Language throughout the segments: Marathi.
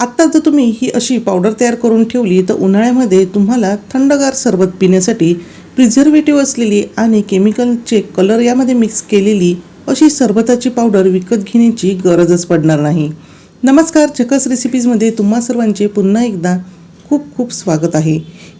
आत्ता जर तुम्ही ही अशी पावडर तयार करून ठेवली तर उन्हाळ्यामध्ये तुम्हाला थंडगार सरबत पिण्यासाठी प्रिझर्वेटिव्ह असलेली आणि केमिकलचे कलर यामध्ये मिक्स केलेली अशी सरबताची पावडर विकत घेण्याची गरजच पडणार नाही. नमस्कार चकस रेसिपीजमध्ये तुम्हा सर्वांचे पुन्हा एकदा खूप खूप स्वागत आहे.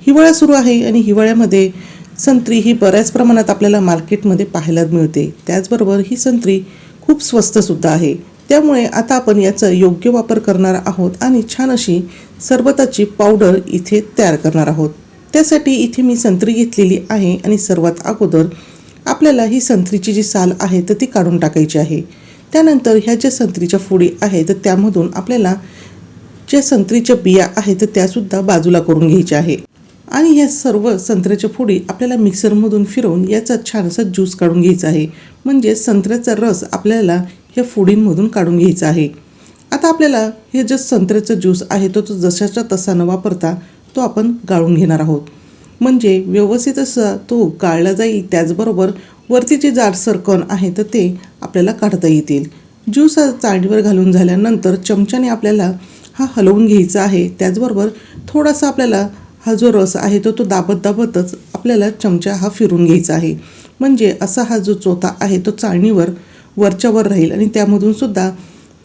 हिवाळा सुरू आहे आणि हिवाळ्यामध्ये संत्री ही बऱ्याच प्रमाणात आपल्याला मार्केटमध्ये पाहायला मिळते. त्याचबरोबर ही संत्री खूप स्वस्तसुद्धा आहे. त्यामुळे आता आपण याचा योग्य वापर करणार आहोत आणि छान अशी सरबताची पावडर इथे तयार करणार आहोत. त्यासाठी इथे मी संत्री घेतलेली आहे आणि सर्वात अगोदर आपल्याला ही संत्रीची जी साल आहे तर ती काढून टाकायची आहे. त्यानंतर ह्या ज्या संत्रीच्या फोडी आहेत तर त्यामधून आपल्याला ज्या संत्रीच्या बिया आहेत तर त्यासुद्धा बाजूला करून घ्यायच्या आहे. आणि ह्या सर्व संत्र्याच्या फोडी आपल्याला मिक्सरमधून फिरवून याचा छानसा ज्यूस काढून घ्यायचा आहे. म्हणजे संत्र्याचा रस आपल्याला ह्या फोडींमधून काढून घ्यायचं आहे. आता आपल्याला हे जे संत्र्याचा ज्यूस आहे तो तो जशाच्या तसा न वापरता तो आपण गाळून घेणार आहोत. म्हणजे व्यवस्थित असा तो गाळला जाईल त्याचबरोबर वरती जे जाडसर कण आहे तर ते आपल्याला काढता येतील. ज्यूस चाळणीवर घालून झाल्यानंतर चमच्याने आपल्याला हा हलवून घ्यायचा आहे. त्याचबरोबर थोडासा आपल्याला हा जो रस आहे तो तो दाबत दाबतच आपल्याला चमचा हा फिरून घ्यायचा आहे. म्हणजे असा हा जो चोथा आहे तो चाळणीवर वरच्या वर राहील आणि त्यामधून सुद्धा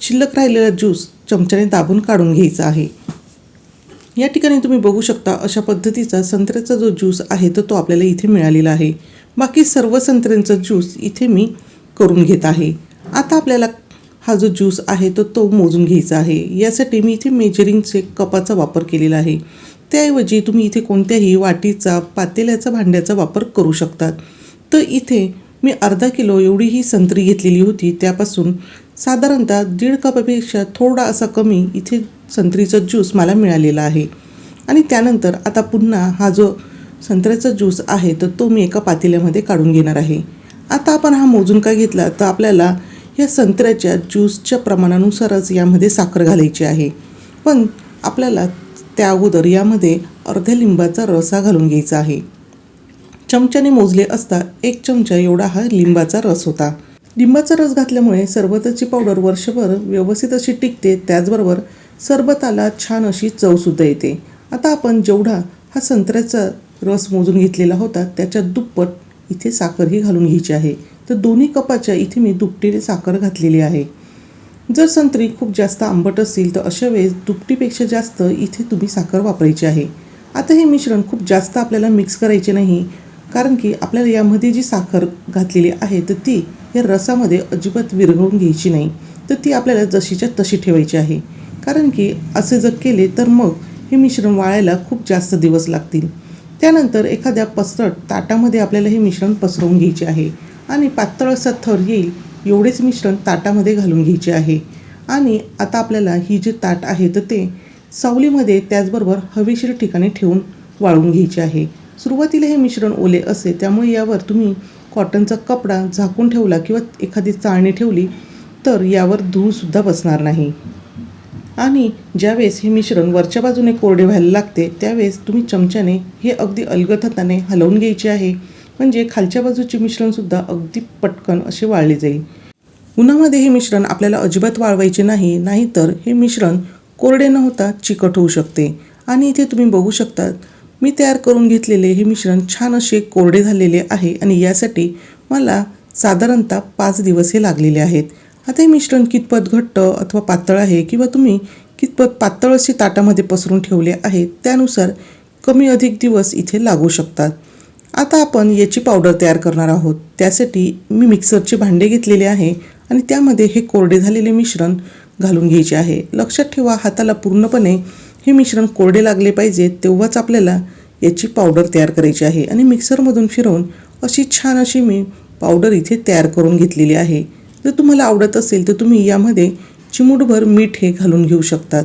शिल्लक राहिलेला ज्यूस चमच्याने दाबून काढून घ्यायचा आहे. या ठिकाणी तुम्ही बघू शकता अशा पद्धतीचा संत्र्याचा जो ज्यूस आहे तर तो आपल्याला इथे मिळालेला आहे. बाकी सर्व संत्र्यांचा ज्यूस इथे मी करून घेत आहे. आता आपल्याला हा जो ज्यूस आहे तो तो मोजून घ्यायचा आहे. यासाठी मी इथे मेजरिंगचे कपाचा वापर केलेला आहे. त्याऐवजी तुम्ही इथे कोणत्याही वाटीचा पातेल्याचा भांड्याचा वापर करू शकतात. तर इथे मी अर्धा किलो एवढी ही संत्री घेतलेली होती त्यापासून साधारणतः दीड कपापेक्षा थोडा असा कमी इथे संत्रीचा ज्यूस मला मिळालेला आहे. आणि त्यानंतर आता पुन्हा हा जो संत्र्याचा ज्यूस आहे तर तो मी एका पातेल्यामध्ये काढून घेणार आहे. आता आपण हा मोजून का घेतला तर आपल्याला या संत्र्याच्या ज्यूसच्या प्रमाणानुसारच यामध्ये साखर घालायची आहे. पण आपल्याला त्या अगोदर यामध्ये अर्ध्या लिंबाचा रसा घालून घ्यायचा आहे. चमच्याने मोजले असता एक चमचा एवढा हा लिंबाचा रस होता. लिंबाचा रस घातल्यामुळे सरबताची पावडर वर्षभर व्यवस्थित अशी टिकते त्याचबरोबर सरबताला छान अशी चवसुद्धा येते. आता आपण जेवढा हा संत्र्याचा रस मोजून घेतलेला होता त्याच्या दुप्पट इथे साखरही घालून घ्यायची आहे. तर दोन्ही कपाच्या इथे मी दुपटीने साखर घातलेली आहे. जर संत्री खूप जास्त आंबट असतील तर अशा वेळेस दुपटीपेक्षा जास्त इथे तुम्ही साखर वापरायची आहे. आता हे मिश्रण खूप जास्त आपल्याला मिक्स करायचे नाही कारण की आपल्याला यामध्ये जी साखर घातलेली आहे तर ती या रसामध्ये अजिबात विरघळून घ्यायची नाही. तर ती आपल्याला जशीच्या तशी ठेवायची आहे. कारण की असे जर केले तर मग हे मिश्रण वाळायला खूप जास्त दिवस लागतील. त्यानंतर एखाद्या पसरट ताटामध्ये आपल्याला हे मिश्रण पसरवून घ्यायचे आहे. आणि पातळ असा थर येईल एवढेच मिश्रण ताटामध्ये घालून घ्यायचे आहे. आणि आता आपल्याला ही जे ताट आहे तर ते सावलीमध्ये त्याचबरोबर हवेशीर ठिकाणी ठेवून वाळून घ्यायचे आहे. सुरुवातीला हे मिश्रण ओले असे त्यामुळे यावर तुम्ही कॉटनचा कपडा झाकून ठेवला किंवा एखादी चाळणी ठेवली तर यावर धूळसुद्धा बसणार नाही. आणि ज्यावेळेस हे मिश्रण वरच्या बाजूने कोरडे व्हायला लागते त्यावेळेस तुम्ही चमच्याने हे अगदी अलगद हाताने हलवून घ्यायचे आहे. म्हणजे खालच्या बाजूचे मिश्रणसुद्धा अगदी पटकन असे वाळले जाईल. उन्हामध्ये हे मिश्रण आपल्याला अजिबात वाळवायचे नाही नाहीतर हे मिश्रण कोरडे न होता चिकट होऊ शकते. आणि इथे तुम्ही बघू शकता मी तयार करून घेतलेले हे मिश्रण छान असे कोरडे झालेले आहे आणि यासाठी मला साधारणतः पाच दिवस हे लागलेले आहेत. आता हे मिश्रण कितपत घट्ट अथवा पातळ आहे किंवा तुम्ही कितपत पातळ असे ताटामध्ये पसरून ठेवले आहे त्यानुसार कमी अधिक दिवस इथे लागू शकतात. आता आपण याची पावडर तयार करणार आहोत. त्यासाठी मी मिक्सरचे भांडे घेतलेले आहे आणि त्यामध्ये हे कोरडे झालेले मिश्रण घालून घ्यायचे आहे. लक्षात ठेवा हाताला पूर्णपणे हे मिश्रण कोरडे लागले पाहिजे तेव्हाच आपल्याला याची पावडर तयार करायची आहे. आणि मिक्सरमधून फिरवून अशी छान अशी मी पावडर इथे तयार करून घेतलेली आहे. जर तुम्हाला आवडत असेल तर तुम्ही यामध्ये चिमूटभर मीठ हे घालून घेऊ शकतात.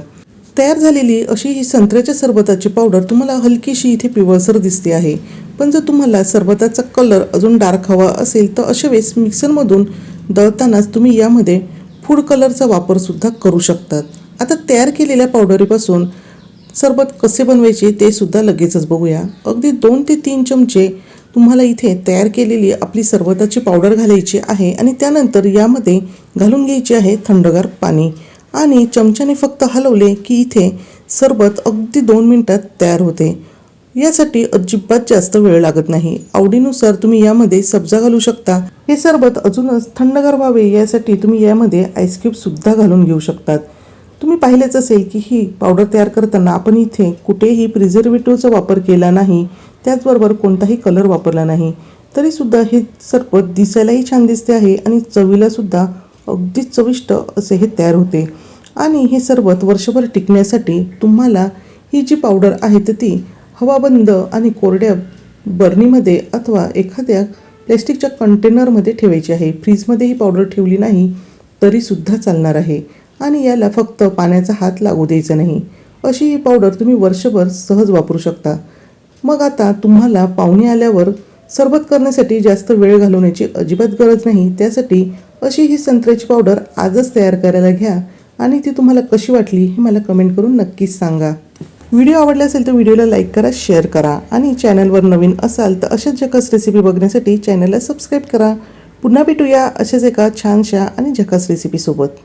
तयार झालेली अशी ही संत्र्याच्या सरबताची पावडर तुम्हाला हलकीशी इथे पिवळसर दिसते आहे. पण जर तुम्हाला सरबताचा कलर अजून डार्क हवा असेल तर अशा वेळेस मिक्सरमधून दळतानाच तुम्ही यामध्ये फूड कलरचा वापरसुद्धा करू शकतात. आता तयार केलेल्या पावडरीपासून सरबत कसे बनवायचे ते सुद्धा लगेचच बघूया. अगदी दोन ते तीन चमचे तुम्हाला इथे तयार केलेली आपली सरबताची पावडर घालायची आहे आणि त्यानंतर यामध्ये घालून घ्यायची आहे थंडगार पाणी. आणि चमच्याने फक्त हलवले की इथे सरबत अगदी दोन मिनटात तयार होते. यासाठी अजिबात जास्त वेळ लागत नाही. आवडीनुसार तुम्ही यामध्ये सब्जा घालू शकता. हे सरबत अजूनच थंडगार व्हावे यासाठी तुम्ही यामध्ये आईस्क्यूबसुद्धा घालून घेऊ शकतात. तुम्ही पाहिलेच असेल की ही पावडर तयार करताना आपण इथे कुठेही प्रिझर्वेटिव्हचा वापर केला नाही त्याचबरोबर कोणताही कलर वापरला नाही. तरीसुद्धा हे सरबत दिसायलाही छान दिसते आहे आणि चवीलासुद्धा अगदीच चविष्ट असे हे तयार होते. आणि हे सरबत वर्षभर टिकण्यासाठी तुम्हाला ही जी पावडर आहे तर ती हवाबंद आणि कोरड्या बर्नीमध्ये अथवा एखाद्या प्लॅस्टिकच्या कंटेनरमध्ये ठेवायची आहे. फ्रीजमध्ये ही पावडर ठेवली नाही तरीसुद्धा चालणार आहे. आणि याला फक्त पाण्याचा हात लागू द्यायचा नाही. अशी ही पावडर तुम्ही वर्षभर सहज वापरू शकता. मग आता तुम्हाला पाहुणे आल्यावर सरबत करण्यासाठी जास्त वेळ घालवण्याची अजिबात गरज नाही. त्यासाठी अशी ही संत्र्याची पावडर आजच तयार करायला घ्या आणि ती तुम्हाला कशी वाटली हे मला कमेंट करून नक्कीच सांगा. व्हिडिओ आवडला असेल तर व्हिडिओला लाईक करा शेअर करा आणि चॅनलवर नवीन असाल तर अशाच झकास रेसिपी बघण्यासाठी चॅनलला सबस्क्राईब करा. पुन्हा भेटूया अशाच एका छानशा आणि झकास रेसिपीसोबत